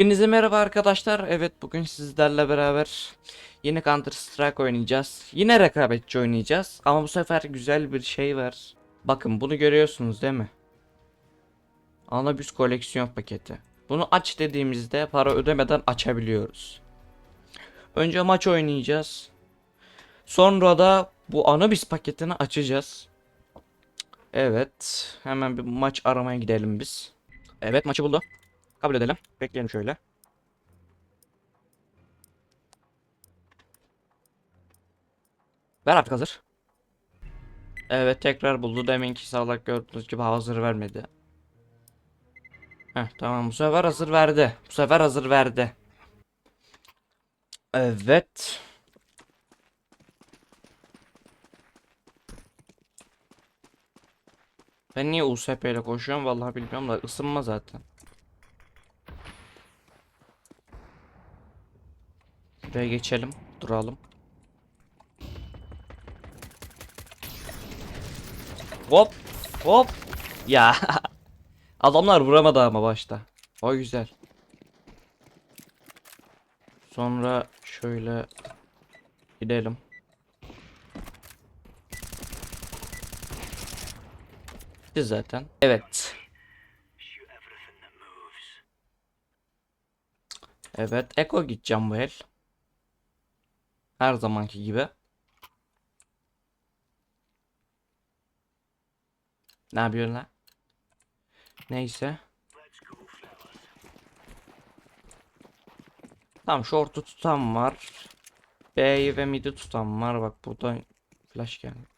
Hepinize merhaba arkadaşlar. Evet bugün sizlerle beraber yeni Counter Strike oynayacağız. Yine rekabetçi oynayacağız. Ama bu sefer güzel bir şey var. Bakın bunu görüyorsunuz değil mi? Anabüs koleksiyon paketi. Bunu aç dediğimizde para ödemeden açabiliyoruz. Önce maç oynayacağız. Sonra da bu Anubis paketini açacağız. Evet. Hemen bir maç aramaya gidelim biz. Evet maçı buldu. Kabul edelim. Bekleyelim şöyle. Ver artık hazır. Evet tekrar buldu. Deminki sağlak gördüğünüz gibi hazır vermedi. Heh tamam bu sefer hazır verdi. Bu sefer hazır verdi. Evet. Ben niye USP ile koşuyorum vallahi bilmiyorum da ısınma zaten. Şuraya geçelim. Duralım. Hop. Hop. Ya. Adamlar vuramadı ama başta. O güzel. Sonra şöyle gidelim. Bitti zaten. Evet. Evet, Eko gideceğim bu el. Her zamanki gibi. Ne yapıyorsun lan? Neyse. Tamam short'u tutan var. B'yi ve mid'i tutan var. Bak burada flash geldi.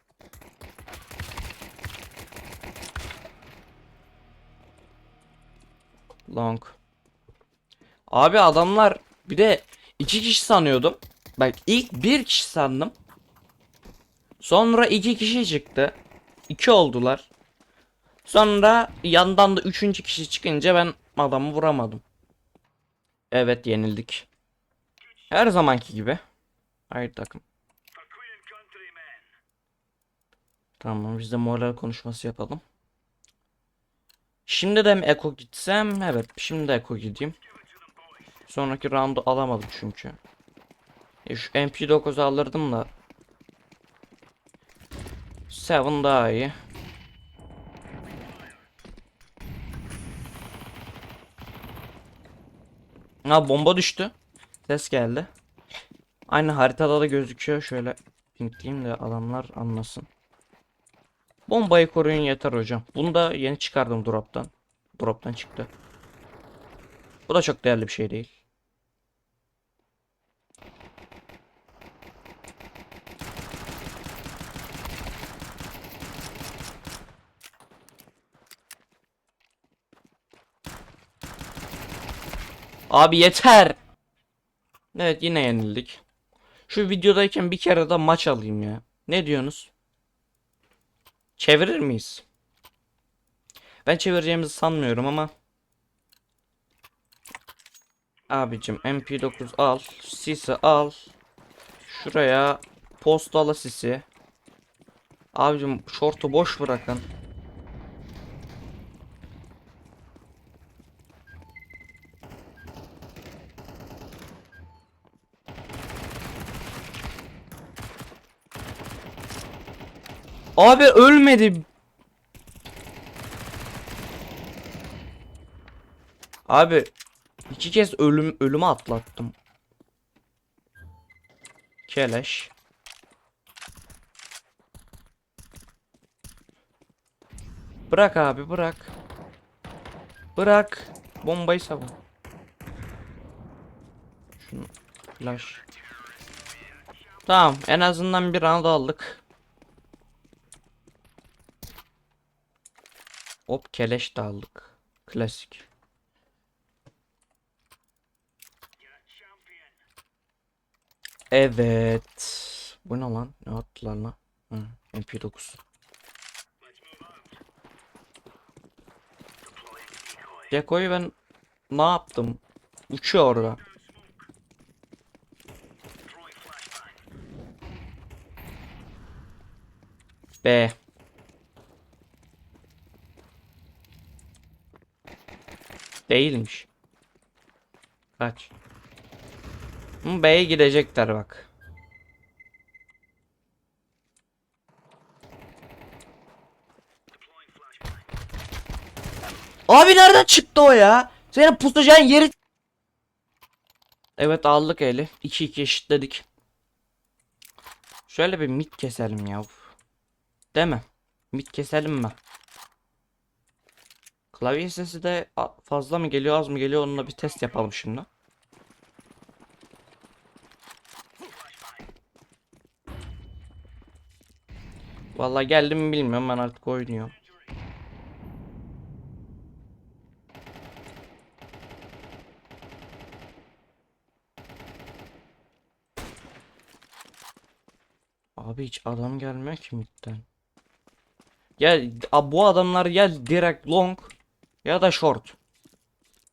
Long. Abi adamlar bir de iki kişi sanıyordum. Bak ilk bir kişi sandım. Sonra iki kişi çıktı. İki oldular. Sonra yandan da üçüncü kişi çıkınca ben adamı vuramadım. Evet yenildik. Her zamanki gibi. Hayır takım. Tamam biz de moral konuşması yapalım. Şimdi de mi Eko gitsem? Evet şimdi de Eko gideyim. Sonraki roundu alamadım çünkü. E şu MP9 alırdım da. Seven daha iyi. Ha bomba düştü. Ses geldi. Aynı haritada da gözüküyor. Şöyle pinkleyeyim de adamlar anlasın. Bombayı koruyun yeter hocam. Bunu da yeni çıkardım drop'tan. Drop'tan çıktı. Bu da çok değerli bir şey değil. Abi yeter. Evet yine yenildik. Şu videodayken bir kere de maç alayım ya. Ne diyorsunuz? Çevirir miyiz? Ben çevireceğimizi sanmıyorum ama. Abicim MP9 al. Sisi al. Şuraya postalı sisi. Abicim şortu boş bırakın. Abi ölmedi. Abi iki kez ölüm ölümü atlattım. Keleş. Bırak abi bırak. Bırak. Bombayı savun. Şunu flash. Tamam en azından bir round aldık. Hop keleş de aldık. Klasik. Evet. Bu ne lan? Ne attılar lan? Hı, MP9. Dekoyu ben ne yaptım? Uçuyor orada. B. Değilmiş. Kaç. B'ye gidecekler bak. Abi nereden çıktı o ya? Senin pusacağın yeri... Evet aldık eli. 2-2 eşitledik. Şöyle bir mid keselim ya. Değil mi? Mid keselim mi? Klavye sesi de fazla mı geliyor az mı geliyor onunla bir test yapalım şimdi. Vallahi geldim mi bilmiyorum ben artık oynuyorum. Abi hiç adam gelmiyor ki midden. Gel a- bu adamlar ya direkt long ya da short.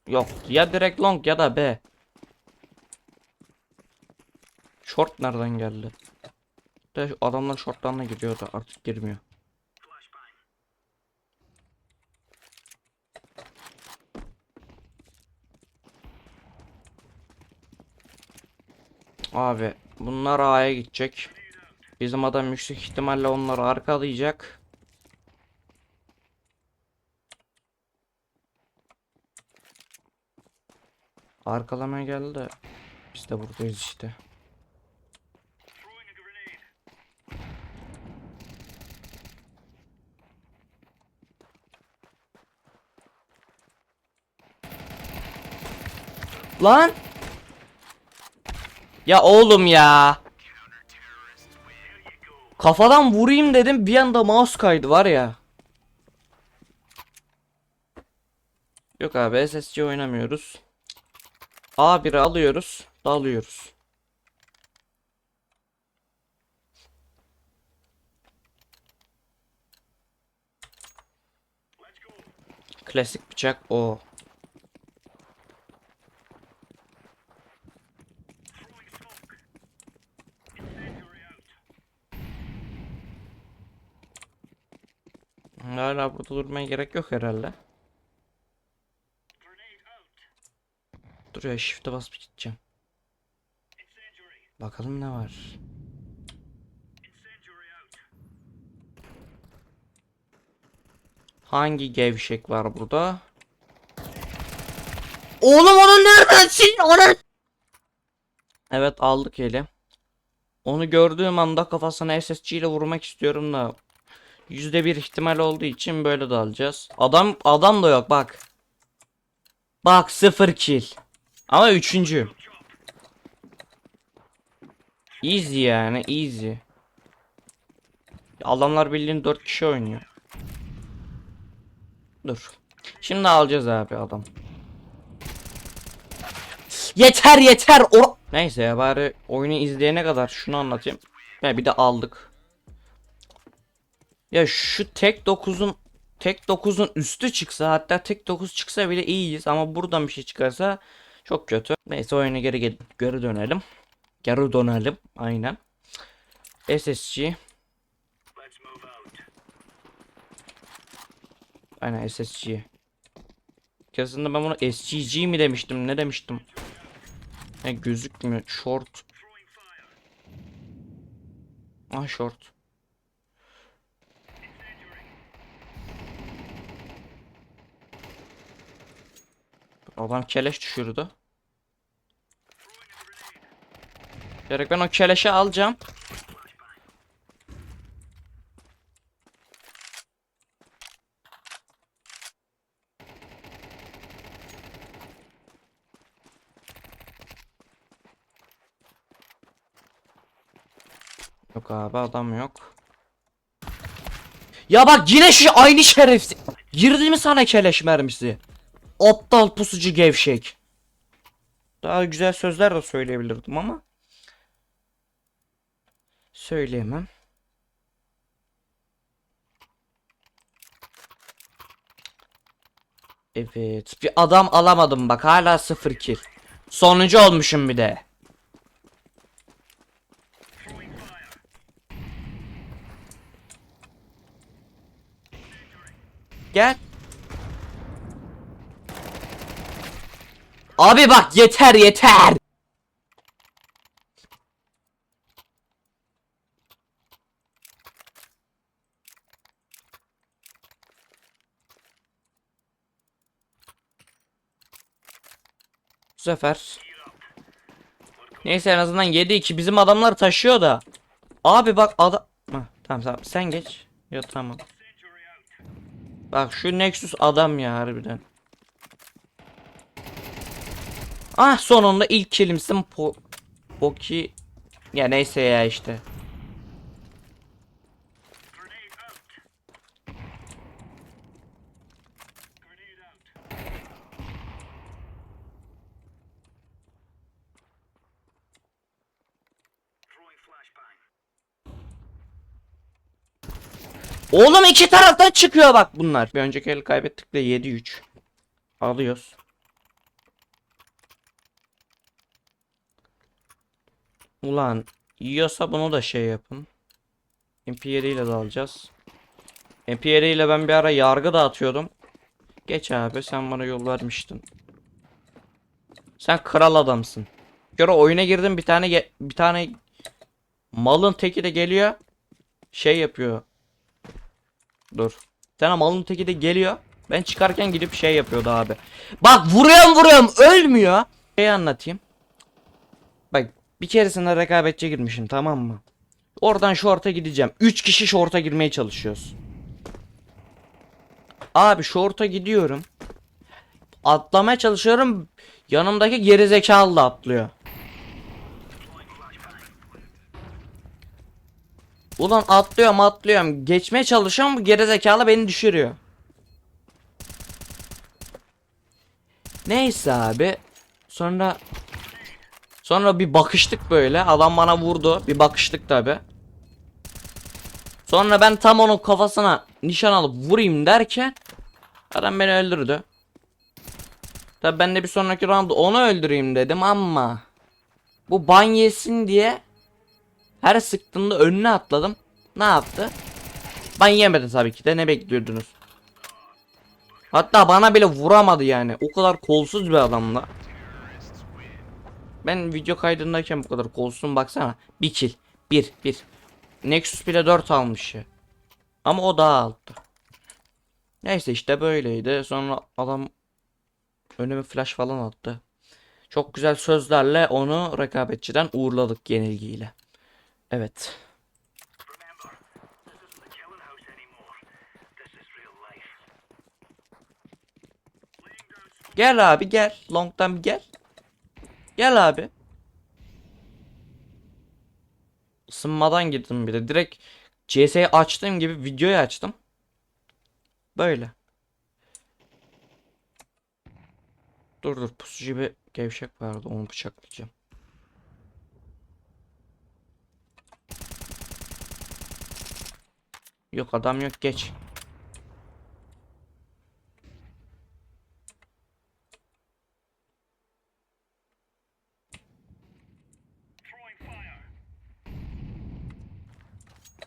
Yok ya direkt long ya da B. Short nereden geldi? De adamlar shorttan da giriyor da artık girmiyor. Abi bunlar A'ya gidecek. Bizim adam yüksek ihtimalle onları arkalayacak. Arkalamaya geldi de biz de buradayız işte. Lan! Ya oğlum ya. Kafadan vurayım dedim bir anda mouse kaydı var ya. Yok abi SSC oynamıyoruz. A1'i alıyoruz. Dalıyoruz. Klasik bıçak o. Hala burada durmaya gerek yok herhalde. Dur shift'e basıp gideceğim. Bakalım ne var. Hangi gevşek var burada? Oğlum onu nereden sil? Onu... Evet aldık eli. Onu gördüğüm anda kafasına SSG ile vurmak istiyorum da Yüzde bir ihtimal olduğu için böyle de alacağız. Adam adam da yok bak. Bak sıfır kill. Ama üçüncü. Easy yani easy. Adamlar bildiğin 4 kişi oynuyor. Dur. Şimdi alacağız abi adam. Yeter yeter. O Neyse ya bari oyunu izleyene kadar şunu anlatayım. Ya bir de aldık. Ya şu tek 9'un tek 9'un üstü çıksa hatta tek 9 çıksa bile iyiyiz ama buradan bir şey çıkarsa çok kötü. Neyse oyuna geri geri dönelim. Geri dönelim aynen. SSG Aynen SSG. Kesinlikle ben bunu SGG mi demiştim ne demiştim? Ne gözükmüyor short. Ah short. Adam keleş düşürdü. Gerek ben o keleşi alacağım. Yok abi adam yok. Ya bak yine şu aynı şerefsiz. Girdi mi sana keleş mermisi? Aptal pusucu gevşek. Daha güzel sözler de söyleyebilirdim ama. Söyleyemem. Evet. Bir adam alamadım bak hala sıfır kill. Sonuncu olmuşum bir de. Gel. Abi bak yeter yeter. Sefer. Neyse en azından 7-2 bizim adamlar taşıyor da. Abi bak adam... Tamam tamam sen geç. Ya tamam. Bak şu Nexus adam ya harbiden. Ah sonunda ilk kilimsin po Poki ya neyse ya işte. Oğlum iki taraftan çıkıyor bak bunlar. Bir önceki el kaybettik de 7-3. Alıyoruz. Ulan yiyorsa bunu da şey yapın. MP7 ile de alacağız. MP7 ile ben bir ara yargı dağıtıyordum. Geç abi sen bana yol vermiştin. Sen kral adamsın. Kere oyuna girdim bir tane bir tane malın teki de geliyor. Şey yapıyor. Dur. Bir tane malın teki de geliyor. Ben çıkarken gidip şey yapıyordu abi. Bak vuruyorum vuruyorum ölmüyor. Şey anlatayım. Bak bir keresinde rekabetçe girmişim tamam mı? Oradan short'a gideceğim. 3 kişi short'a girmeye çalışıyoruz. Abi short'a gidiyorum. Atlamaya çalışıyorum. Yanımdaki gerizekalı da atlıyor. Ulan atlıyorum atlıyorum. Geçmeye çalışıyorum bu gerizekalı beni düşürüyor. Neyse abi. Sonra Sonra bir bakıştık böyle. Adam bana vurdu. Bir bakıştık tabi. Sonra ben tam onun kafasına nişan alıp vurayım derken adam beni öldürdü. Tabi ben de bir sonraki round onu öldüreyim dedim ama bu ban yesin diye her sıktığında önüne atladım. Ne yaptı? Ban yemedi tabii ki de ne bekliyordunuz? Hatta bana bile vuramadı yani. O kadar kolsuz bir adamla. Ben video kaydındayken bu kadar kolsuzum baksana. Bir kill. Bir. Bir. Nexus bile 4 almış ya. Ama o daha alttı. Neyse işte böyleydi. Sonra adam önüme flash falan attı. Çok güzel sözlerle onu rekabetçiden uğurladık yenilgiyle. Evet. Gel abi gel. Long'dan bir gel. Gel abi. Isınmadan girdim bir de. Direkt CS'yi açtığım gibi videoyu açtım. Böyle. Dur dur pusucu bir gevşek vardı onu bıçaklayacağım. Yok adam yok geç.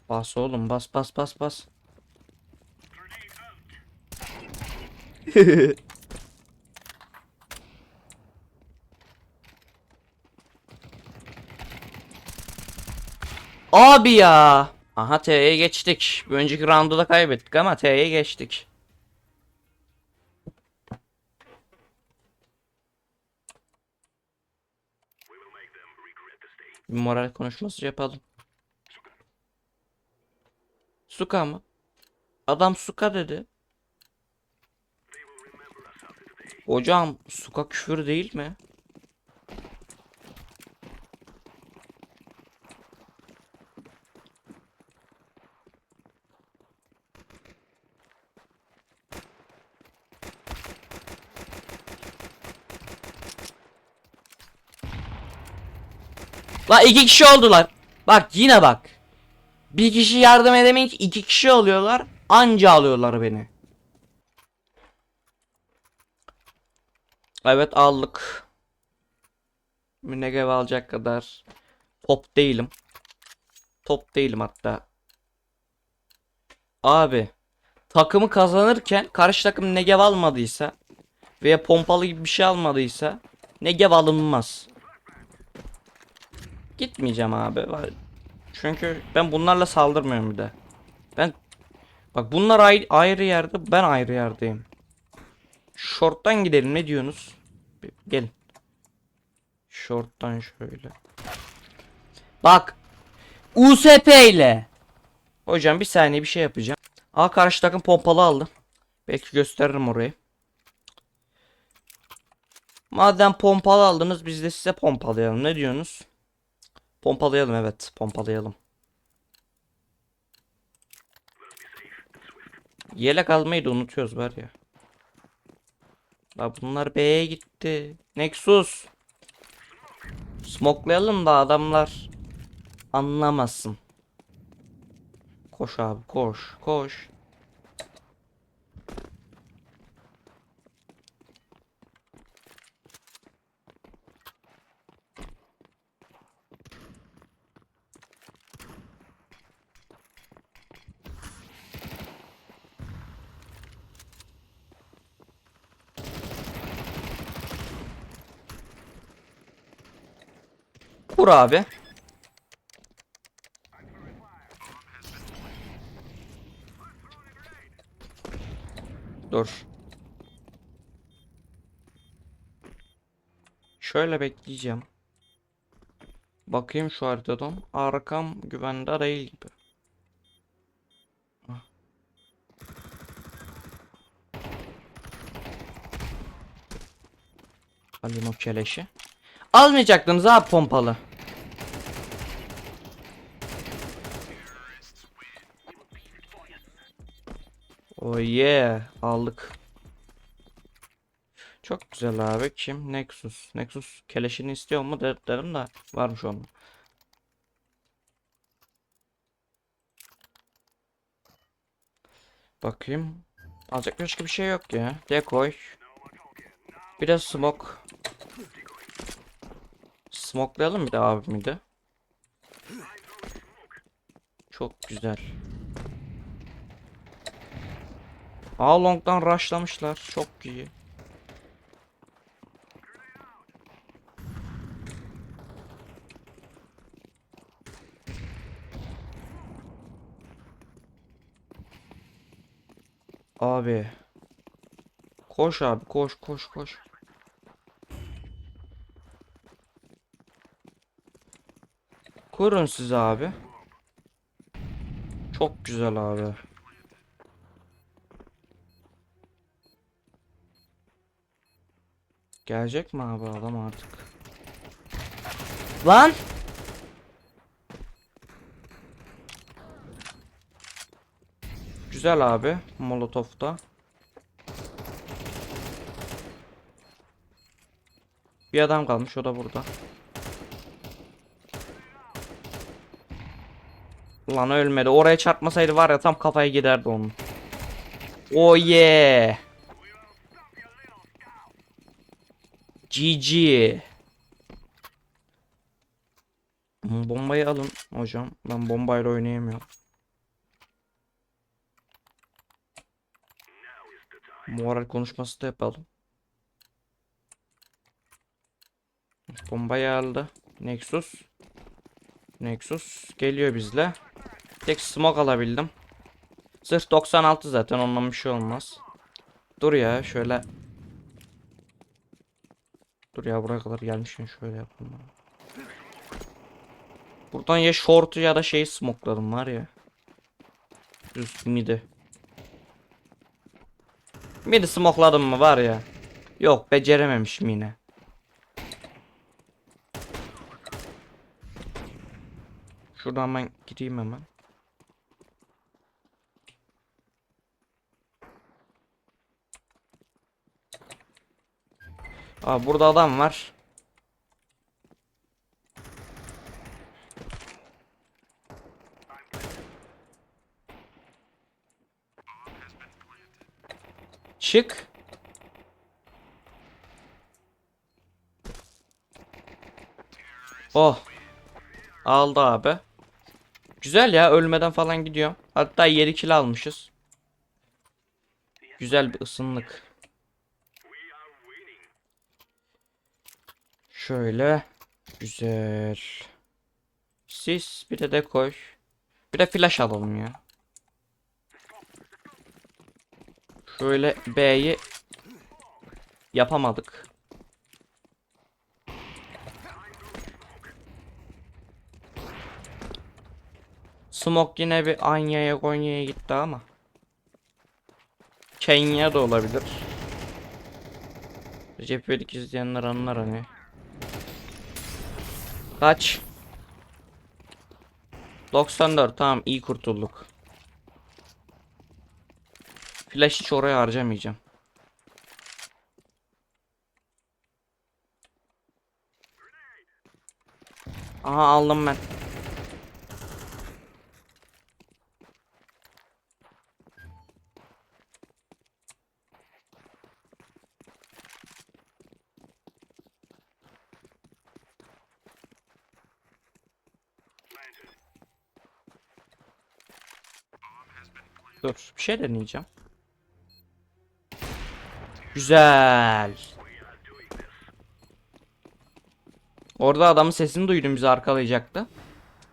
Bas oğlum bas bas bas bas. Abi ya. Aha T'ye geçtik. Bir önceki round'u da kaybettik ama T'ye geçtik. Bir moral konuşması yapalım. Suka mı? Adam suka dedi. Hocam suka küfür değil mi? La iki kişi oldular. Bak yine bak. Bir kişi yardım edemeyince iki kişi oluyorlar. Anca alıyorlar beni. Evet aldık. Münegev alacak kadar top değilim. Top değilim hatta. Abi takımı kazanırken karşı takım negev almadıysa veya pompalı gibi bir şey almadıysa Negev alınmaz. Gitmeyeceğim abi. Çünkü ben bunlarla saldırmıyorum bir de. Ben bak bunlar ayrı, ayrı yerde ben ayrı yerdeyim. Short'tan gidelim ne diyorsunuz? Gelin. Short'tan şöyle. Bak. USP ile. Hocam bir saniye bir şey yapacağım. Aa karşı takım pompalı aldı. Belki gösteririm orayı. Madem pompalı aldınız biz de size pompalayalım. Ne diyorsunuz? Pompalayalım evet. Pompalayalım. Yelek almayı da unutuyoruz var ya. La bunlar B'ye gitti. Nexus. Smoklayalım da adamlar anlamasın. Koş abi koş koş. Abi. Dur. Şöyle bekleyeceğim. Bakayım şu haritadan. Arkam güvende değil gibi. Ah. Alayım o keleşi. Almayacaktınız abi pompalı. Yeah. Aldık. Çok güzel abi. Kim? Nexus. Nexus keleşini istiyor mu de- derim de varmış onun. Bakayım. Alacak başka bir şey yok ya. Decoy. Bir de smoke. Smokelayalım bir de abimi de. Çok güzel. Aa long'dan rushlamışlar. Çok iyi. Abi. Koş abi koş koş koş. Kurun siz abi. Çok güzel abi. Gelecek mi abi adam artık? Lan! Güzel abi. Molotov'da. Bir adam kalmış o da burada. Ulan ölmedi. Oraya çarpmasaydı var ya tam kafaya giderdi onun. Oh yeah. GG. Bombayı alın hocam. Ben bombayla oynayamıyorum. Moral konuşması da yapalım. Bombayı aldı. Nexus. Nexus geliyor bizle. Tek smoke alabildim. Sırf 96 zaten ondan bir şey olmaz. Dur ya şöyle. Dur ya buraya kadar gelmişken şöyle yapalım. Buradan ya short'u ya da şeyi smokeladım var ya. Düz midi. Midi smokeladım mı var ya. Yok becerememişim yine. Şuradan ben gideyim hemen. Aa burada adam var. Çık. Oh. Aldı abi. Güzel ya ölmeden falan gidiyor. Hatta 7 kill almışız. Güzel bir ısınlık. Şöyle. Güzel. Sis bir de de koy. Bir de flash alalım ya. Şöyle B'yi yapamadık. Smoke yine bir Anya'ya Konya'ya gitti ama. Kenya da olabilir. Recep İvedik izleyenler anlar hani. Kaç? 94 tamam iyi kurtulduk. Flash hiç oraya harcamayacağım. Aha aldım ben. Dur bir şey deneyeceğim. Güzel. Orada adamın sesini duydum bizi arkalayacaktı.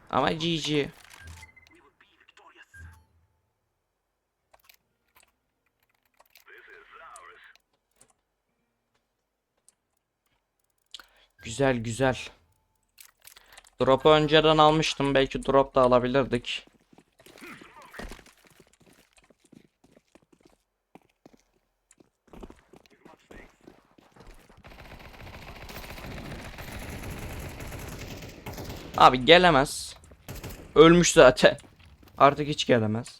Ama GG. Güzel güzel. Drop'u önceden almıştım. Belki drop da alabilirdik. Abi gelemez. Ölmüş zaten. Artık hiç gelemez.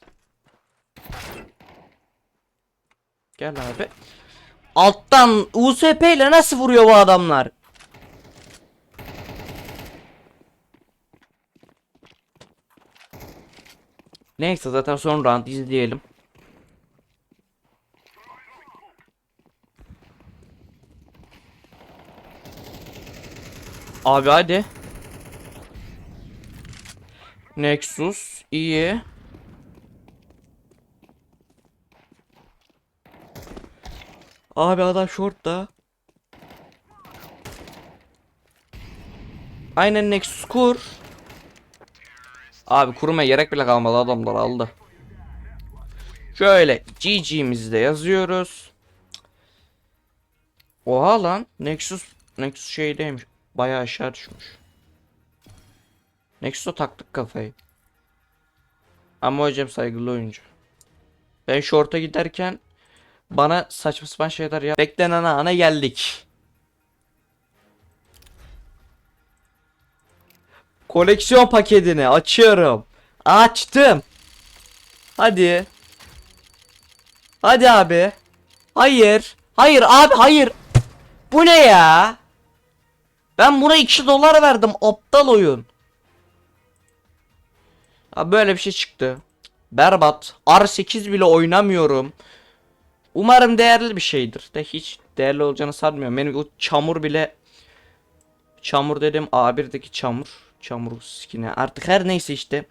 Gel abi. Alttan USP ile nasıl vuruyor bu adamlar? Neyse zaten son round izleyelim. Abi hadi. Nexus iyi. Abi adam shortta. Aynen Nexus kur. Abi kuruma gerek bile kalmadı adamlar aldı. Şöyle GG'mizi de yazıyoruz. Oha lan Nexus Nexus şeydeymiş. Bayağı aşağı düşmüş. Nexus'a taktık kafayı. Ama hocam saygılı oyuncu. Ben short'a giderken bana saçma sapan şeyler yap. Beklenen ana geldik. Koleksiyon paketini açıyorum. Açtım. Hadi. Hadi abi. Hayır. Hayır abi hayır. Bu ne ya? Ben buna 2 dolar verdim aptal oyun. Abi böyle bir şey çıktı. Berbat. R8 bile oynamıyorum. Umarım değerli bir şeydir. De hiç değerli olacağını sanmıyorum. Benim o çamur bile çamur dedim A1'deki çamur. Çamur skine. Artık her neyse işte.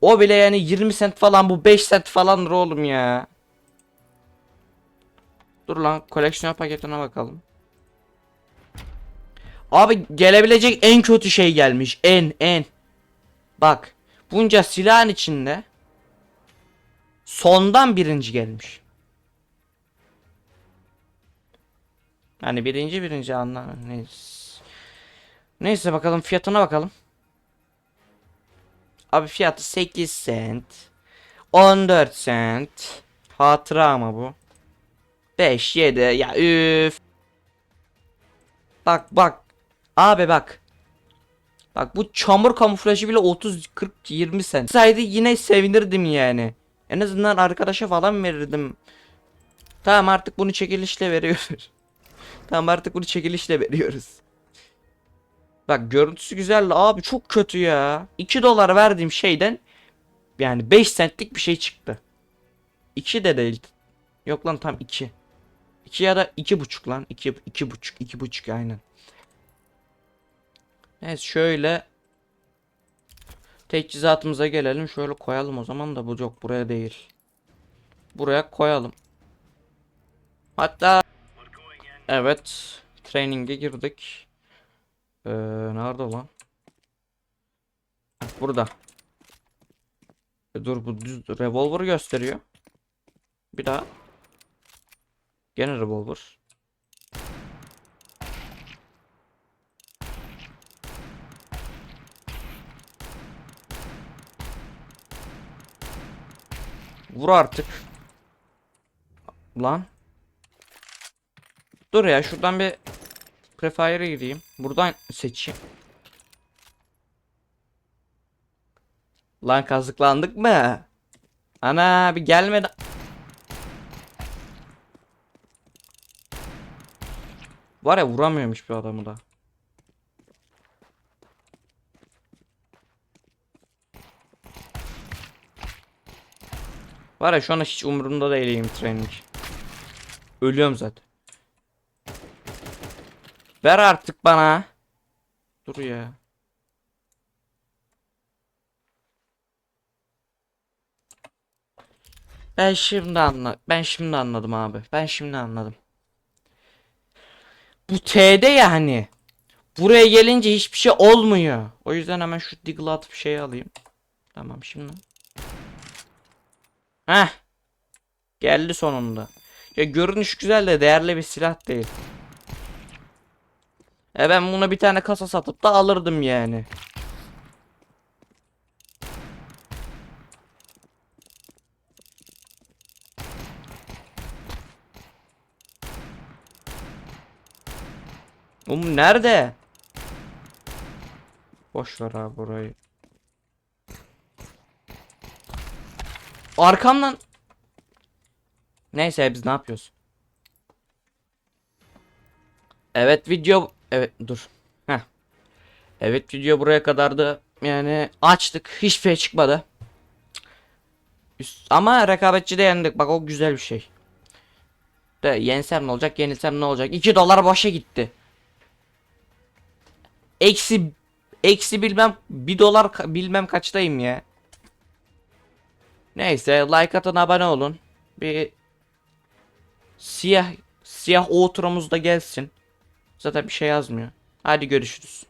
O bile yani 20 cent falan bu 5 cent falandır oğlum ya. Dur lan koleksiyon paketine bakalım. Abi gelebilecek en kötü şey gelmiş. En en. Bak. Bunca silahın içinde sondan birinci gelmiş. Hani birinci birinci anla neyse. Neyse bakalım fiyatına bakalım. Abi fiyatı 8 cent. 14 cent. Hatıra ama bu. 5 7 ya üf. Bak bak. Abi bak. Bak bu çamur kamuflajı bile 30 40 20 sen. Saydı yine sevinirdim yani. En azından arkadaşa falan verirdim. Tamam artık bunu çekilişle veriyoruz. tamam artık bunu çekilişle veriyoruz. Bak görüntüsü güzel abi çok kötü ya. 2 dolar verdiğim şeyden yani 5 centlik bir şey çıktı. 2 de değil. Yok lan tam 2. 2 ya da 2,5 lan. 2 2,5 2,5 aynen. Evet şöyle teçhizatımıza gelelim. Şöyle koyalım o zaman da bu yok buraya değil. Buraya koyalım. Hatta evet training'e girdik. Ee, nerede lan? Burada. E, dur bu düz revolver gösteriyor. Bir daha. Gene revolver. Vur artık. Lan. Dur ya şuradan bir Prefire'a gireyim. Buradan seçeyim. Lan kazıklandık mı? Ana bir gelmedi. Var ya vuramıyormuş bir adamı da. Var ya şu an hiç umurumda değil aim training. Ölüyorum zaten. Ver artık bana. Dur ya. Ben şimdi anla ben şimdi anladım abi. Ben şimdi anladım. Bu T'de yani. Buraya gelince hiçbir şey olmuyor. O yüzden hemen şu Deagle atıp şey alayım. Tamam şimdi. Heh. Geldi sonunda. Ya görünüş güzel de değerli bir silah değil. E ben buna bir tane kasa satıp da alırdım yani. Oğlum nerede? Boş ver abi burayı. Arkamdan Neyse biz ne yapıyoruz? Evet video evet dur. Heh. Evet video buraya kadardı. Yani açtık. Hiçbir şey çıkmadı. Üst- ama rekabetçi de yendik. Bak o güzel bir şey. De yensem ne olacak, yenilsem ne olacak? 2 dolar boşa gitti. Eksi eksi bilmem 1 dolar bilmem kaçtayım ya. Neyse like atın abone olun. Bir siyah siyah outro'muz da gelsin. Zaten bir şey yazmıyor. Hadi görüşürüz.